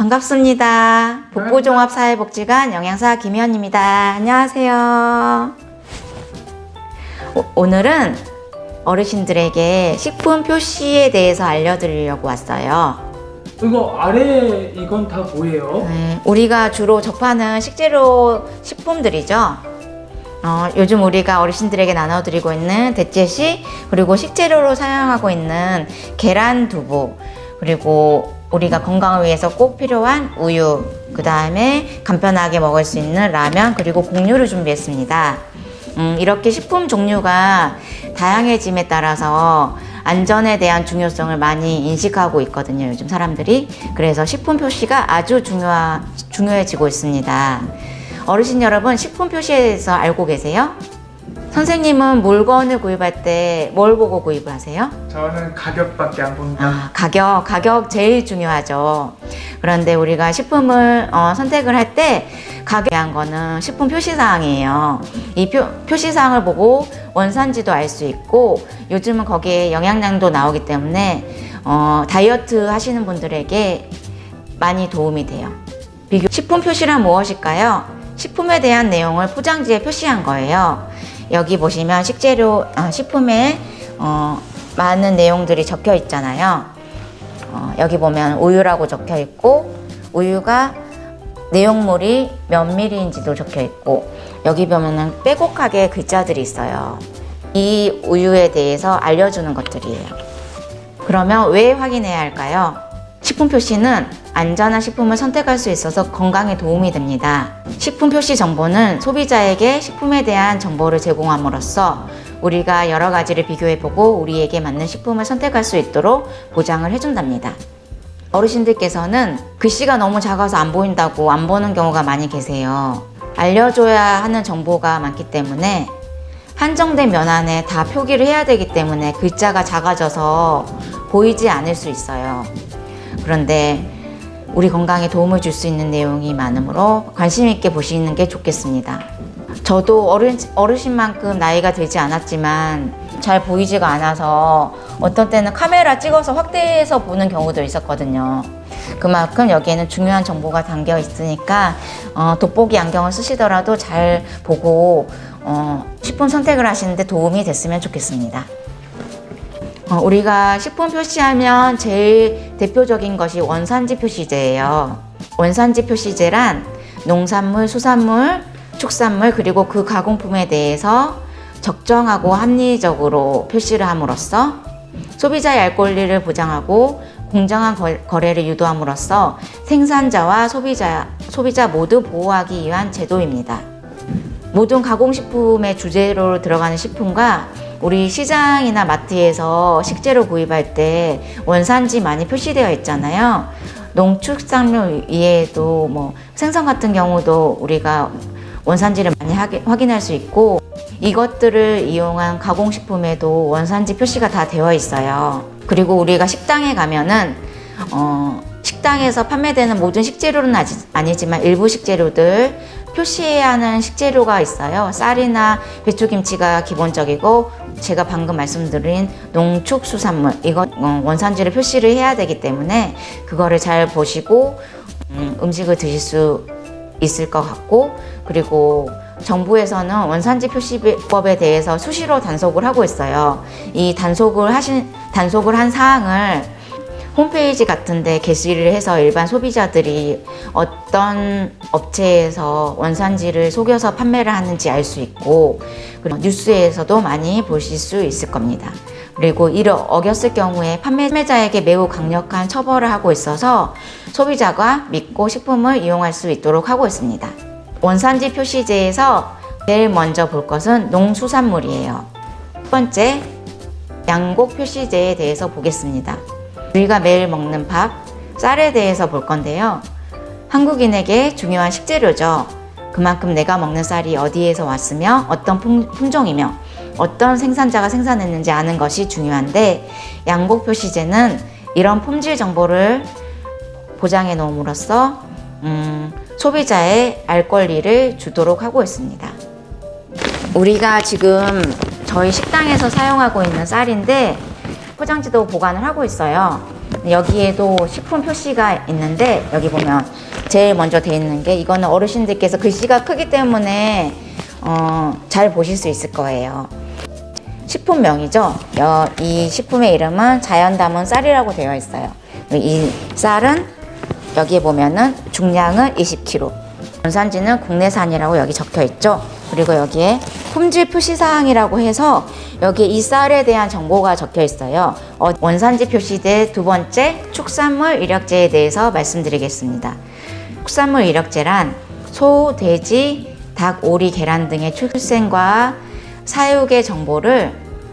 반갑습니다. 북부종합사회복지관 영양사 김희연입니다. 안녕하세요. 오- 오늘은 어르신들에게 식품 표시에 대해서 알려드리려고 왔어요. 이거 아래 이건 다 뭐예요? 네, 우리가 주로 접하는 식재료 식품들이죠. 어, 요즘 우리가 어르신들에게 나눠드리고 있는 대체시 그리고 식재료로 사용하고 있는 계란 두부 그리고 우리가 건강을 위해서 꼭 필요한 우유 그 다음에 간편하게 먹을 수 있는 라면 그리고 곡류를 준비했습니다. 음, 이렇게 식품 종류가 다양해짐에 따라서 안전에 대한 중요성을 많이 인식하고 있거든요, 요즘 사람들이. 그래서 식품 표시가 아주 중요하, 중요해지고 있습니다. 어르신 여러분, 식품 표시에 대해서 알고 계세요? 선생님은 물건을 구입할 때 뭘 보고 구입을 하세요? 저는 가격밖에 안 본다. 아, 가격, 가격 제일 중요하죠. 그런데 우리가 식품을 어, 선택을 할 때 가격에 대한 거는 식품 표시사항이에요. 이 표, 표시사항을 보고 원산지도 알 수 있고 요즘은 거기에 영양량도 나오기 때문에 어, 다이어트 하시는 분들에게 많이 도움이 돼요. 비교, 식품 표시란 무엇일까요? 식품에 대한 내용을 포장지에 표시한 거예요. 여기 보시면 식재료, 아, 식품에 어, 많은 내용들이 적혀 있잖아요. 어, 여기 보면 우유라고 적혀 있고 우유가 내용물이 몇 밀리인지도 적혀 있고 여기 보면은 빼곡하게 글자들이 있어요. 이 우유에 대해서 알려주는 것들이에요. 그러면 왜 확인해야 할까요? 식품 표시는 안전한 식품을 선택할 수 있어서 건강에 도움이 됩니다. 식품 표시 정보는 소비자에게 식품에 대한 정보를 제공함으로써 우리가 여러 가지를 비교해보고 우리에게 맞는 식품을 선택할 수 있도록 보장을 해준답니다. 어르신들께서는 글씨가 너무 작아서 안 보인다고 안 보는 경우가 많이 계세요. 알려줘야 하는 정보가 많기 때문에 한정된 면 안에 다 표기를 해야 되기 때문에 글자가 작아져서 보이지 않을 수 있어요. 그런데 우리 건강에 도움을 줄 수 있는 내용이 많으므로 관심 있게 보시는 게 좋겠습니다. 저도 어른, 어르신만큼 나이가 들지 않았지만 잘 보이지가 않아서 어떤 때는 카메라 찍어서 확대해서 보는 경우도 있었거든요. 그만큼 여기에는 중요한 정보가 담겨 있으니까 어, 돋보기 안경을 쓰시더라도 잘 보고 어, 식품 선택을 하시는데 도움이 됐으면 좋겠습니다. 어, 우리가 식품 표시하면 제일 대표적인 것이 원산지 표시제예요. 원산지 표시제란 농산물, 수산물, 축산물 그리고 그 가공품에 대해서 적정하고 합리적으로 표시를 함으로써 소비자의 알 권리를 보장하고 공정한 거- 거래를 유도함으로써 생산자와 소비자, 소비자 모두 보호하기 위한 제도입니다. 모든 가공식품의 주재료로 들어가는 식품과 우리 시장이나 마트에서 식재료 구입할 때 원산지 많이 표시되어 있잖아요. 농축산물 이외에도 뭐 생선 같은 경우도 우리가 원산지를 많이 확인할 수 있고 이것들을 이용한 가공식품에도 원산지 표시가 다 되어 있어요. 그리고 우리가 식당에 가면은 어, 식당에서 판매되는 모든 식재료는 아니지만 일부 식재료들 표시해야 하는 식재료가 있어요. 쌀이나 배추김치가 기본적이고 제가 방금 말씀드린 농축수산물 이거 어, 원산지를 표시를 해야 되기 때문에 그거를 잘 보시고 음, 음식을 드실 수 있을 것 같고 그리고 정부에서는 원산지 표시법에 대해서 수시로 단속을 하고 있어요. 이 단속을 하신 단속을 한 사항을 홈페이지 같은데 게시를 해서 일반 소비자들이 어떤 업체에서 원산지를 속여서 판매를 하는지 알 수 있고 그리고 뉴스에서도 많이 보실 수 있을 겁니다. 그리고 이를 어겼을 경우에 판매자에게 매우 강력한 처벌을 하고 있어서 소비자가 믿고 식품을 이용할 수 있도록 하고 있습니다. 원산지 표시제에서 제일 먼저 볼 것은 농수산물이에요. 첫 번째, 양곡 표시제에 대해서 보겠습니다. 우리가 매일 먹는 밥, 쌀에 대해서 볼 건데요. 한국인에게 중요한 식재료죠. 그만큼 내가 먹는 쌀이 어디에서 왔으며 어떤 품- 품종이며 어떤 생산자가 생산했는지 아는 것이 중요한데 양곡 표시제는 이런 품질 정보를 보장해 놓음으로써 음, 소비자의 알 권리를 주도록 하고 있습니다. 우리가 지금 저희 식당에서 사용하고 있는 쌀인데 포장지도 보관을 하고 있어요. 여기에도 식품 표시가 있는데 여기 보면 제일 먼저 돼 있는 게 이거는 어르신들께서 글씨가 크기 때문에 어, 잘 보실 수 있을 거예요. 식품명이죠. 여- 이 식품의 이름은 자연 담은 쌀이라고 되어 있어요. 이 쌀은 여기에 보면은 중량은 20kg. 원산지는 국내산이라고 여기 적혀 있죠. 그리고 여기에 품질 표시 사항이라고 해서 여기에 이 쌀에 대한 정보가 적혀 있어요. 어, 원산지 표시대 두 번째 축산물 이력제에 대해서 말씀드리겠습니다. 축산물 이력제란 소, 돼지, 닭, 오리, 계란 등의 출생과 사육의 정보를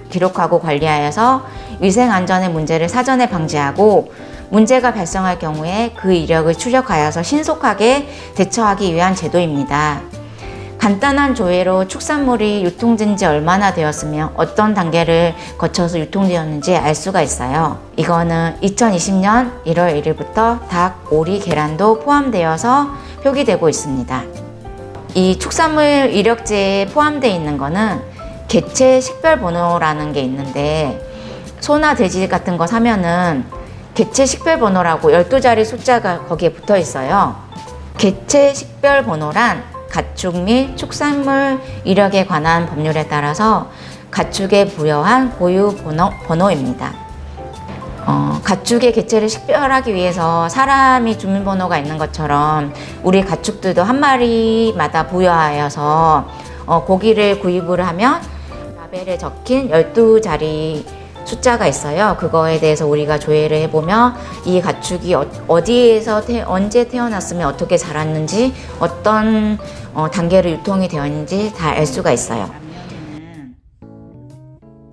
기록하고 관리하여서 위생 안전의 문제를 사전에 방지하고 문제가 발생할 경우에 그 이력을 추적하여서 신속하게 대처하기 위한 제도입니다. 간단한 조회로 축산물이 유통된 지 얼마나 되었으며 어떤 단계를 거쳐서 유통되었는지 알 수가 있어요. 이거는 2020년 1월 1일부터 닭, 오리, 계란도 포함되어서 표기되고 있습니다. 이 축산물 이력제에 포함되어 있는 거는 개체 식별 번호라는 게 있는데 소나 돼지 같은 거 사면은 개체 식별 번호라고 12자리 숫자가 거기에 붙어 있어요. 개체 식별 번호란 가축 및 축산물 이력에 관한 법률에 따라서 가축에 부여한 고유 번호, 번호 입니다. 어, 가축의 개체를 식별하기 위해서 사람이 주민번호가 있는 것처럼 우리 가축들도 한 마리마다 부여하여서 어, 고기를 구입을 하면 라벨에 적힌 12자리 숫자가 있어요. 그거에 대해서 우리가 조회를 해보면 이 가축이 어, 어디에서 태- 언제 태어났으면 어떻게 자랐는지 어떤 어, 단계로 유통이 되었는지 다 알 수가 있어요.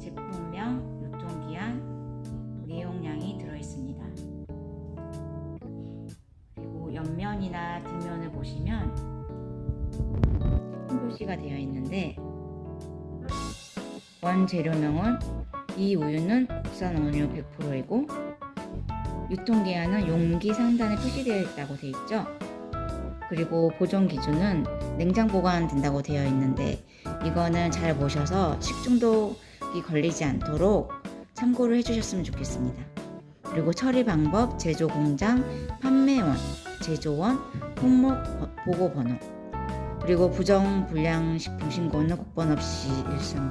제품명, 유통기한, 내용량이 들어있습니다. 그리고 옆면이나 뒷면을 보시면 표시가 되어 있는데 원재료명은 이 우유는 국산 원유 100%이고 유통기한은 용기 상단에 표시되어 있다고 되어 있죠. 그리고 보존 기준은 냉장 보관된다고 되어 있는데 이거는 잘 보셔서 식중독이 걸리지 않도록 참고를 해주셨으면 좋겠습니다. 그리고 처리 방법, 제조 공장, 판매원, 제조원, 품목 버- 보고 번호, 그리고 부정 불량 식품 신고는 국번 없이 일승.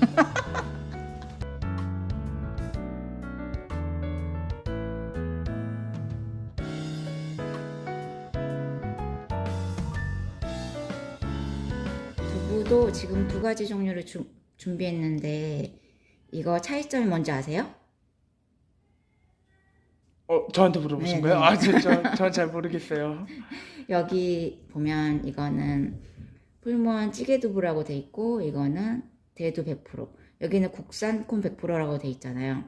두부도 지금 두 가지 종류를 주- 준비했는데 이거 차이점이 뭔지 아세요? 어 저한테 물어보신 네, 거예요? 네. 아, 저저잘 모르겠어요. 여기 보면 이거는 풀무원 찌개두부라고 돼 있고 이거는 대두 100% 여기는 국산 콘 100%라고 돼 있잖아요.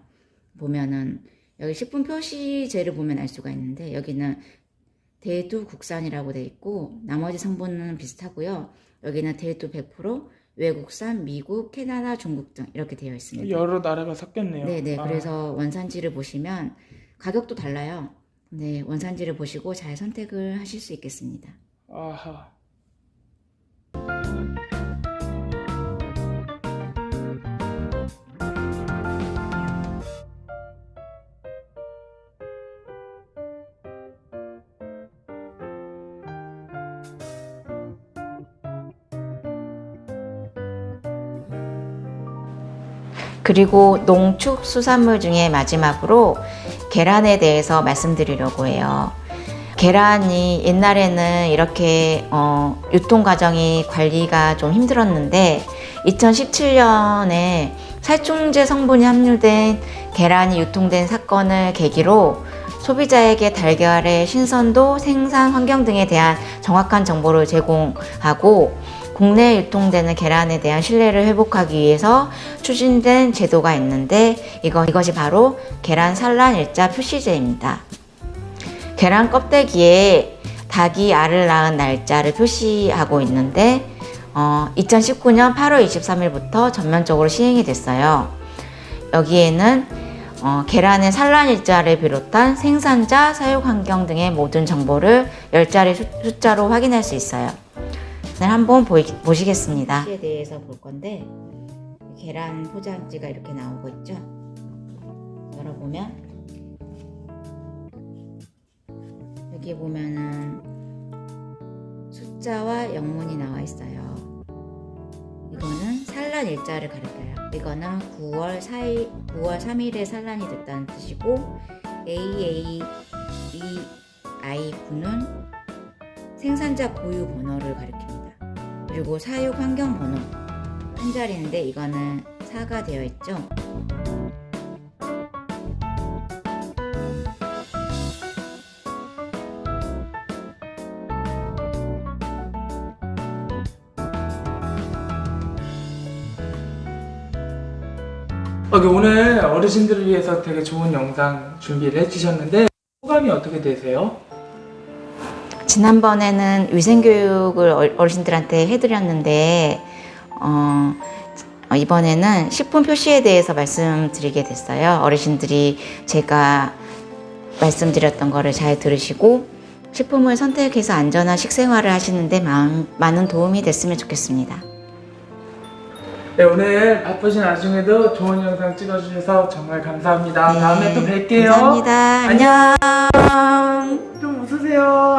보면은 여기 식품 표시제를 보면 알 수가 있는데 여기는 대두 국산이라고 돼 있고 나머지 성분은 비슷하고요. 여기는 대두 100% 외국산, 미국, 캐나다, 중국 등 이렇게 되어 있습니다. 여러 나라가 섞였네요. 네네. 아, 그래서 원산지를 보시면 가격도 달라요. 네, 원산지를 보시고 잘 선택을 하실 수 있겠습니다. 아하. 그리고 농축 수산물 중에 마지막으로 계란에 대해서 말씀드리려고 해요. 계란이 옛날에는 이렇게 어, 유통 과정이 관리가 좀 힘들었는데 2017년에 살충제 성분이 함유된 계란이 유통된 사건을 계기로 소비자에게 달걀의 신선도, 생산 환경 등에 대한 정확한 정보를 제공하고 국내에 유통되는 계란에 대한 신뢰를 회복하기 위해서 추진된 제도가 있는데 이거, 이것이 바로 계란 산란 일자 표시제입니다. 계란 껍데기에 닭이 알을 낳은 날짜를 표시하고 있는데 어, 2019년 8월 23일부터 전면적으로 시행이 됐어요. 여기에는 어, 계란의 산란 일자를 비롯한 생산자, 사육 환경 등의 모든 정보를 10자리 수- 숫자로 확인할 수 있어요. 네, 한번 보이, 보시겠습니다. 에 대해서 볼 건데 계란 포장지가 이렇게 나오고 있죠. 열어보면 여기 보면은 숫자와 영문이 나와 있어요. 이거는 산란 일자를 가리켜요. 이거는 9월 4일, 9월 3일에 산란이 됐다는 뜻이고 AA EI 9는 생산자 고유 번호를 가리킵니다. 그리고 사육 환경 번호 한 자리인데 이거는 4가 되어 있죠. 어, 그 오늘 어르신들을 위해서 되게 좋은 영상 준비를 해주셨는데 소감이 어떻게 되세요? 지난번에는 위생교육을 어- 어르신들한테 해드렸는데 어, 어, 이번에는 식품 표시에 대해서 말씀드리게 됐어요. 어르신들이 제가 말씀드렸던 거를 잘 들으시고 식품을 선택해서 안전한 식생활을 하시는데 많은, 도움이 됐으면 좋겠습니다. 네, 오늘 바쁘신 와중에도 좋은 영상 찍어주셔서 정말 감사합니다. 다음에 또 뵐게요. 네, 감사합니다. 안녕. 좀 웃으세요.